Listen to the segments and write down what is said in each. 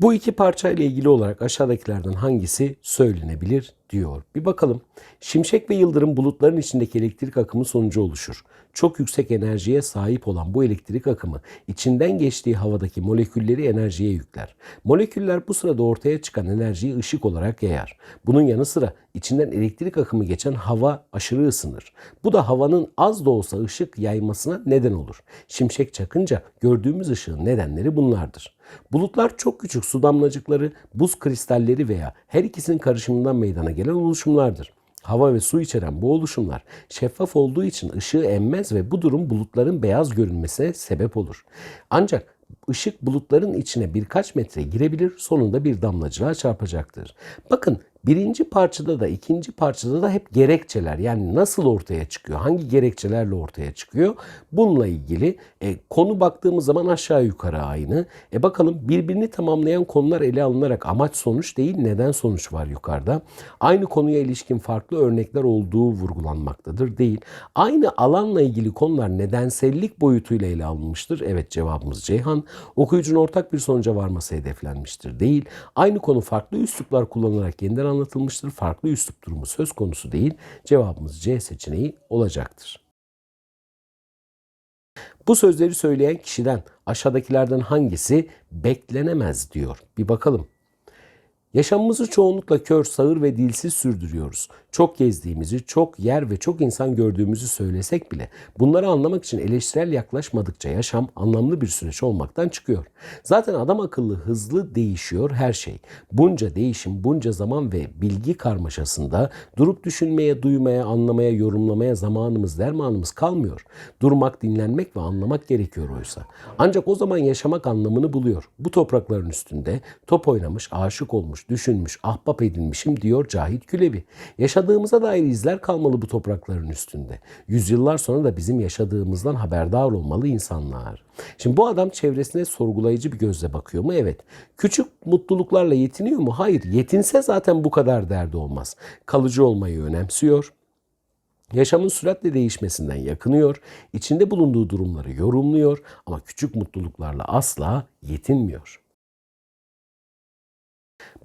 Bu iki parça ile ilgili olarak aşağıdakilerden hangisi söylenebilir diyor. Bir bakalım. Şimşek ve yıldırım bulutların içindeki elektrik akımı sonucu oluşur. Çok yüksek enerjiye sahip olan bu elektrik akımı içinden geçtiği havadaki molekülleri enerjiye yükler. Moleküller bu sırada ortaya çıkan enerjiyi ışık olarak yayar. Bunun yanı sıra içinden elektrik akımı geçen hava aşırı ısınır. Bu da havanın az da olsa ışık yaymasına neden olur. Şimşek çakınca gördüğümüz ışığın nedenleri bunlardır. Bulutlar çok küçük su damlacıkları, buz kristalleri veya her ikisinin karışımından meydana gelen oluşumlardır. Hava ve su içeren bu oluşumlar şeffaf olduğu için ışığı emmez ve bu durum bulutların beyaz görünmesine sebep olur. Ancak ışık bulutların içine birkaç metre girebilir sonunda bir damlacığa çarpacaktır. Bakın birinci parçada da ikinci parçada da hep gerekçeler yani nasıl ortaya çıkıyor, hangi gerekçelerle ortaya çıkıyor bununla ilgili e, konu baktığımız zaman aşağı yukarı aynı. E bakalım birbirini tamamlayan konular ele alınarak amaç sonuç değil neden sonuç var yukarıda. Aynı konuya ilişkin farklı örnekler olduğu vurgulanmaktadır değil. Aynı alanla ilgili konular nedensellik boyutuyla ele alınmıştır. Evet cevabımız Ceyhan. Okuyucunun ortak bir sonuca varması hedeflenmiştir değil. Aynı konu farklı üsluplar kullanılarak yeniden anlatılmıştır. Farklı üslup durumu söz konusu değil. Cevabımız C seçeneği olacaktır. Bu sözleri söyleyen kişiden aşağıdakilerden hangisi beklenemez diyor. Bir bakalım. Yaşamımızı çoğunlukla kör, sağır ve dilsiz sürdürüyoruz. Çok gezdiğimizi, çok yer ve çok insan gördüğümüzü söylesek bile bunları anlamak için eleştirel yaklaşmadıkça yaşam anlamlı bir süreç olmaktan çıkıyor. Zaten adam akıllı hızlı değişiyor her şey. Bunca değişim, bunca zaman ve bilgi karmaşasında durup düşünmeye, duymaya, anlamaya, yorumlamaya zamanımız, dermanımız kalmıyor. Durmak, dinlenmek ve anlamak gerekiyor oysa. Ancak o zaman yaşamak anlamını buluyor. Bu toprakların üstünde top oynamış, aşık olmuş, düşünmüş, ahbap edinmişim diyor Cahit Külebi. Yaşadığımıza dair izler kalmalı bu toprakların üstünde. Yüzyıllar sonra da bizim yaşadığımızdan haberdar olmalı insanlar. Şimdi bu adam çevresine sorgulayıcı bir gözle bakıyor mu? Evet. Küçük mutluluklarla yetiniyor mu? Hayır. Yetinse zaten bu kadar derdi olmaz. Kalıcı olmayı önemsiyor. Yaşamın süratle değişmesinden yakınıyor, içinde bulunduğu durumları yorumluyor ama küçük mutluluklarla asla yetinmiyor.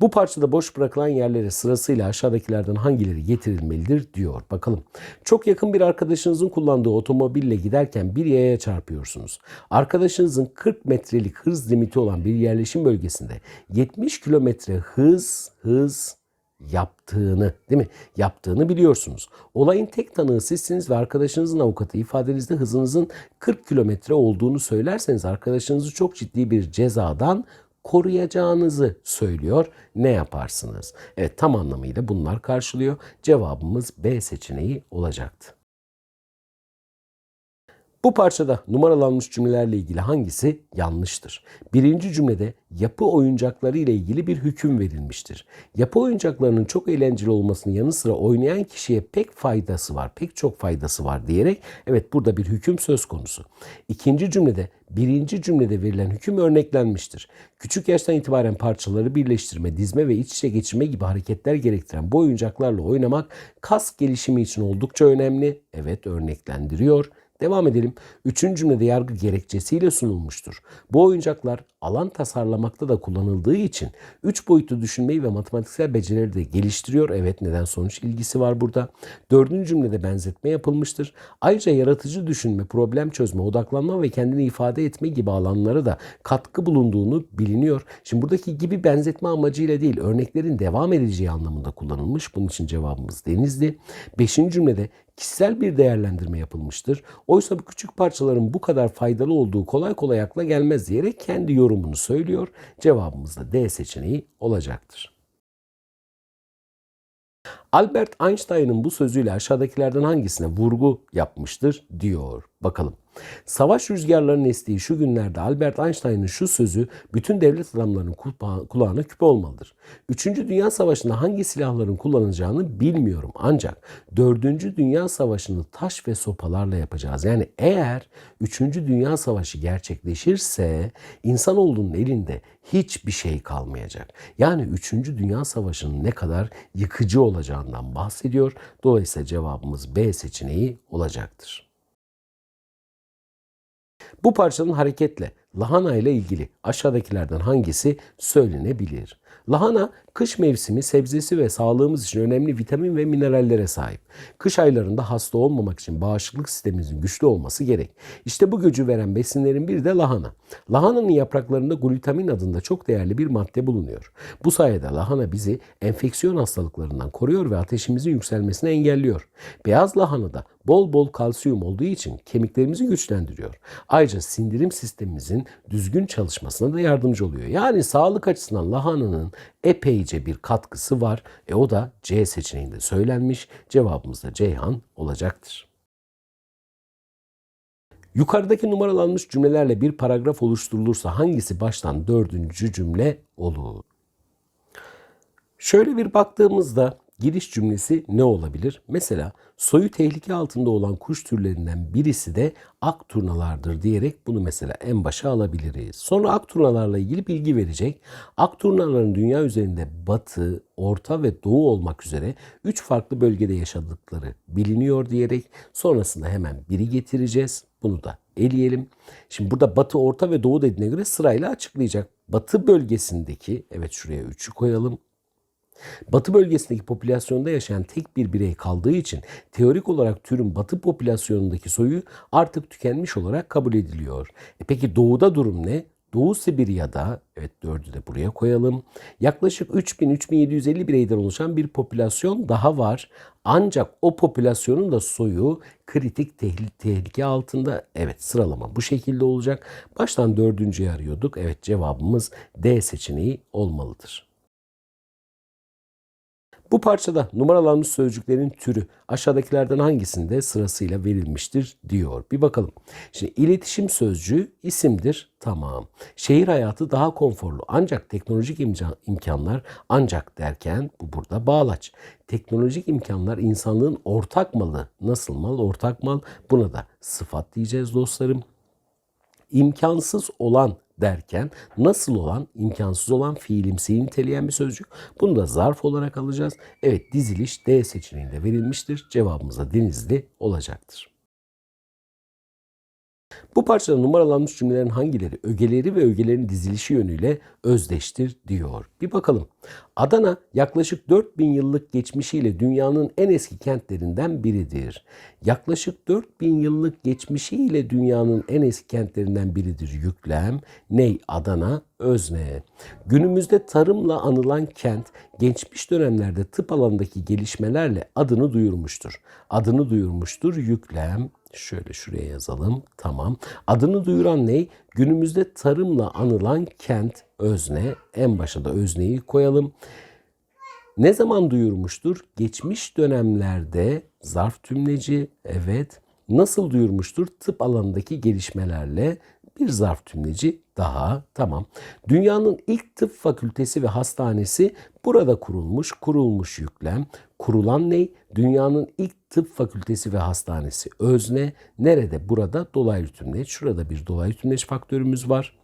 Bu parçada boş bırakılan yerlere sırasıyla aşağıdakilerden hangileri getirilmelidir diyor. Bakalım. Çok yakın bir arkadaşınızın kullandığı otomobille giderken bir yaya çarpıyorsunuz. Arkadaşınızın 40 metrelik hız limiti olan bir yerleşim bölgesinde 70 kilometre hız hız yaptığını değil mi? Yaptığını biliyorsunuz. Olayın tek tanığı sizsiniz ve arkadaşınızın avukatı ifadenizde hızınızın 40 kilometre olduğunu söylerseniz arkadaşınızı çok ciddi bir cezadan koruyacağınızı söylüyor. Ne yaparsınız? Evet tam anlamıyla bunlar karşılıyor. Cevabımız B seçeneği olacaktı. Bu parçada numaralanmış cümlelerle ilgili hangisi yanlıştır? Birinci cümlede yapı oyuncakları ile ilgili bir hüküm verilmiştir. Yapı oyuncaklarının çok eğlenceli olmasının yanı sıra oynayan kişiye pek faydası var, pek çok faydası var diyerek evet burada bir hüküm söz konusu. İkinci cümlede birinci cümlede verilen hüküm örneklenmiştir. Küçük yaştan itibaren parçaları birleştirme, dizme ve iç içe geçirme gibi hareketler gerektiren bu oyuncaklarla oynamak kas gelişimi için oldukça önemli. Evet örneklendiriyor. Devam edelim. Üçüncü cümlede yargı gerekçesiyle sunulmuştur. Bu oyuncaklar alan tasarlamakta da kullanıldığı için üç boyutlu düşünmeyi ve matematiksel becerileri de geliştiriyor. Evet neden sonuç ilgisi var burada. Dördüncü cümlede benzetme yapılmıştır. Ayrıca yaratıcı düşünme, problem çözme, odaklanma ve kendini ifade etme gibi alanlara da katkı bulunduğunu biliniyor. Şimdi buradaki gibi benzetme amacıyla değil örneklerin devam edeceği anlamında kullanılmış. Bunun için cevabımız denizdi. Beşinci cümlede kişisel bir değerlendirme yapılmıştır. Oysa bu küçük parçaların bu kadar faydalı olduğu kolay kolay akla gelmez diyerek kendi yorumunu söylüyor. Cevabımız da D seçeneği olacaktır. Albert Einstein'ın bu sözüyle aşağıdakilerden hangisine vurgu yapmıştır diyor. Bakalım. Savaş rüzgarlarının estiği şu günlerde Albert Einstein'ın şu sözü bütün devlet adamlarının kulağına küpe olmalıdır. Üçüncü Dünya Savaşı'nda hangi silahların kullanılacağını bilmiyorum ancak Dördüncü Dünya Savaşı'nı taş ve sopalarla yapacağız. Yani eğer Üçüncü Dünya Savaşı gerçekleşirse insanoğlunun elinde hiçbir şey kalmayacak. Yani Üçüncü Dünya Savaşı'nın ne kadar yıkıcı olacağından bahsediyor. Dolayısıyla cevabımız B seçeneği olacaktır. Bu parçanın hareketle lahana ile ilgili aşağıdakilerden hangisi söylenebilir? Lahana kış mevsimi sebzesi ve sağlığımız için önemli vitamin ve minerallere sahip. Kış aylarında hasta olmamak için bağışıklık sistemimizin güçlü olması gerek. İşte bu gücü veren besinlerin biri de lahana. Lahananın yapraklarında glutamin adında çok değerli bir madde bulunuyor. Bu sayede lahana bizi enfeksiyon hastalıklarından koruyor ve ateşimizin yükselmesini engelliyor. Beyaz lahanada bol bol kalsiyum olduğu için kemiklerimizi güçlendiriyor. Ayrıca sindirim sistemimizin düzgün çalışmasına da yardımcı oluyor. Yani sağlık açısından lahananın epeyce bir katkısı var. E o da C seçeneğinde söylenmiş. Cevabımız da Ceyhan olacaktır. Yukarıdaki numaralanmış cümlelerle bir paragraf oluşturulursa hangisi baştan dördüncü cümle olur? Şöyle bir baktığımızda giriş cümlesi ne olabilir? Mesela soyu tehlike altında olan kuş türlerinden birisi de ak turnalardır diyerek bunu mesela en başa alabiliriz. Sonra ak turnalarla ilgili bilgi verecek. Ak turnaların dünya üzerinde batı, orta ve doğu olmak üzere 3 farklı bölgede yaşadıkları biliniyor diyerek sonrasında hemen biri getireceğiz. Bunu da eleyelim. Şimdi burada batı, orta ve doğu dediğine göre sırayla açıklayacak. Batı bölgesindeki, evet şuraya 3'ü koyalım. Batı bölgesindeki popülasyonda yaşayan tek bir birey kaldığı için teorik olarak türün batı popülasyonundaki soyu artık tükenmiş olarak kabul ediliyor. E peki doğuda durum ne? Doğu Sibirya'da, evet dördü de buraya koyalım, yaklaşık 3000-3750 bireyden oluşan bir popülasyon daha var. Ancak o popülasyonun da soyu kritik tehlike altında. Evet sıralama bu şekilde olacak. Baştan dördüncüyü arıyorduk. Evet cevabımız D seçeneği olmalıdır. Bu parçada numaralanmış sözcüklerin türü aşağıdakilerden hangisinde sırasıyla verilmiştir diyor. Bir bakalım. Şimdi iletişim sözcüğü isimdir. Tamam. Şehir hayatı daha konforlu ancak teknolojik imkanlar ancak derken bu burada bağlaç. Teknolojik imkanlar insanlığın ortak malı. Nasıl mal? Ortak mal. Buna da sıfat diyeceğiz dostlarım. İmkansız olan derken nasıl olan, imkansız olan fiilimsiyi niteleyen bir sözcük. Bunu da zarf olarak alacağız. Evet diziliş D seçeneğinde verilmiştir. Cevabımız da denizli olacaktır. Bu parçada numaralanmış cümlelerin hangileri ögeleri ve ögelerin dizilişi yönüyle özdeştir diyor. Bir bakalım. Adana yaklaşık 4000 yıllık geçmişiyle dünyanın en eski kentlerinden biridir. Yaklaşık 4000 yıllık geçmişiyle dünyanın en eski kentlerinden biridir. Yüklem, ney, Adana, özne. Günümüzde tarımla anılan kent geçmiş dönemlerde tıp alanındaki gelişmelerle adını duyurmuştur. Adını duyurmuştur yüklem, Şöyle şuraya yazalım. Tamam. Adını duyuran ne? Günümüzde tarımla anılan kent özne. En başa da özneyi koyalım. Ne zaman duyurmuştur? Geçmiş dönemlerde zarf tümleci evet. Nasıl duyurmuştur? Tıp alanındaki gelişmelerle bir zarf tümleci daha tamam. Dünyanın ilk tıp fakültesi ve hastanesi burada kurulmuş. Kurulmuş yüklem. Kurulan ne? Dünyanın ilk tıp fakültesi ve hastanesi özne. Nerede? Burada dolaylı tümleç. Şurada bir dolaylı tümleç faktörümüz var.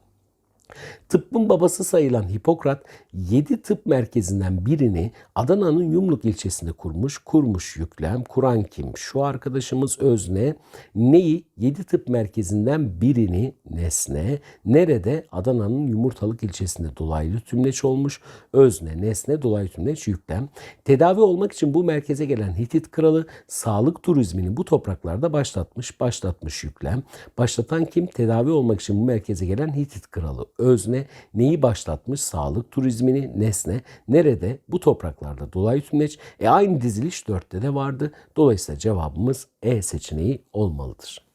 Tıbbın babası sayılan Hipokrat 7 tıp merkezinden birini Adana'nın Yumluk ilçesinde kurmuş. Kurmuş yüklem. Kuran kim? Şu arkadaşımız özne. Neyi? 7 tıp merkezinden birini nesne. Nerede? Adana'nın Yumurtalık ilçesinde dolaylı tümleç olmuş. Özne, nesne, dolaylı tümleç yüklem. Tedavi olmak için bu merkeze gelen Hitit kralı sağlık turizmini bu topraklarda başlatmış. Başlatmış yüklem. Başlatan kim? Tedavi olmak için bu merkeze gelen Hitit kralı özne neyi başlatmış? Sağlık turizmini nesne nerede? Bu topraklarda dolaylı tümleç. E aynı diziliş dörtte de vardı. Dolayısıyla cevabımız E seçeneği olmalıdır.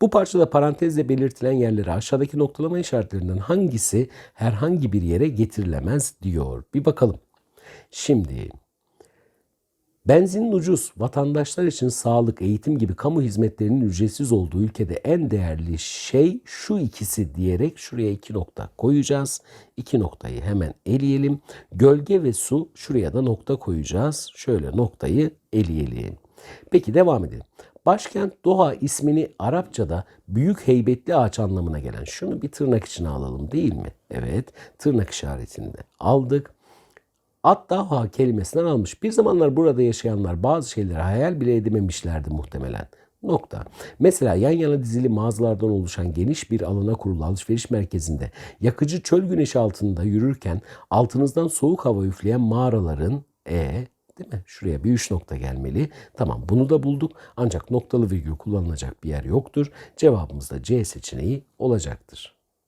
Bu parçada parantezle belirtilen yerlere aşağıdaki noktalama işaretlerinden hangisi herhangi bir yere getirilemez diyor. Bir bakalım. Şimdi Benzinin ucuz, vatandaşlar için sağlık, eğitim gibi kamu hizmetlerinin ücretsiz olduğu ülkede en değerli şey şu ikisi diyerek şuraya iki nokta koyacağız. İki noktayı hemen eleyelim. Gölge ve su şuraya da nokta koyacağız. Şöyle noktayı eleyelim. Peki devam edelim. Başkent Doha ismini Arapçada büyük heybetli ağaç anlamına gelen şunu bir tırnak içine alalım değil mi? Evet tırnak işaretinde aldık. At kelimesinden almış. Bir zamanlar burada yaşayanlar bazı şeyleri hayal bile edememişlerdi muhtemelen. Nokta. Mesela yan yana dizili mağazalardan oluşan geniş bir alana kurulu alışveriş merkezinde yakıcı çöl güneşi altında yürürken altınızdan soğuk hava üfleyen mağaraların e değil mi? Şuraya bir üç nokta gelmeli. Tamam bunu da bulduk ancak noktalı virgül kullanılacak bir yer yoktur. Cevabımız da C seçeneği olacaktır.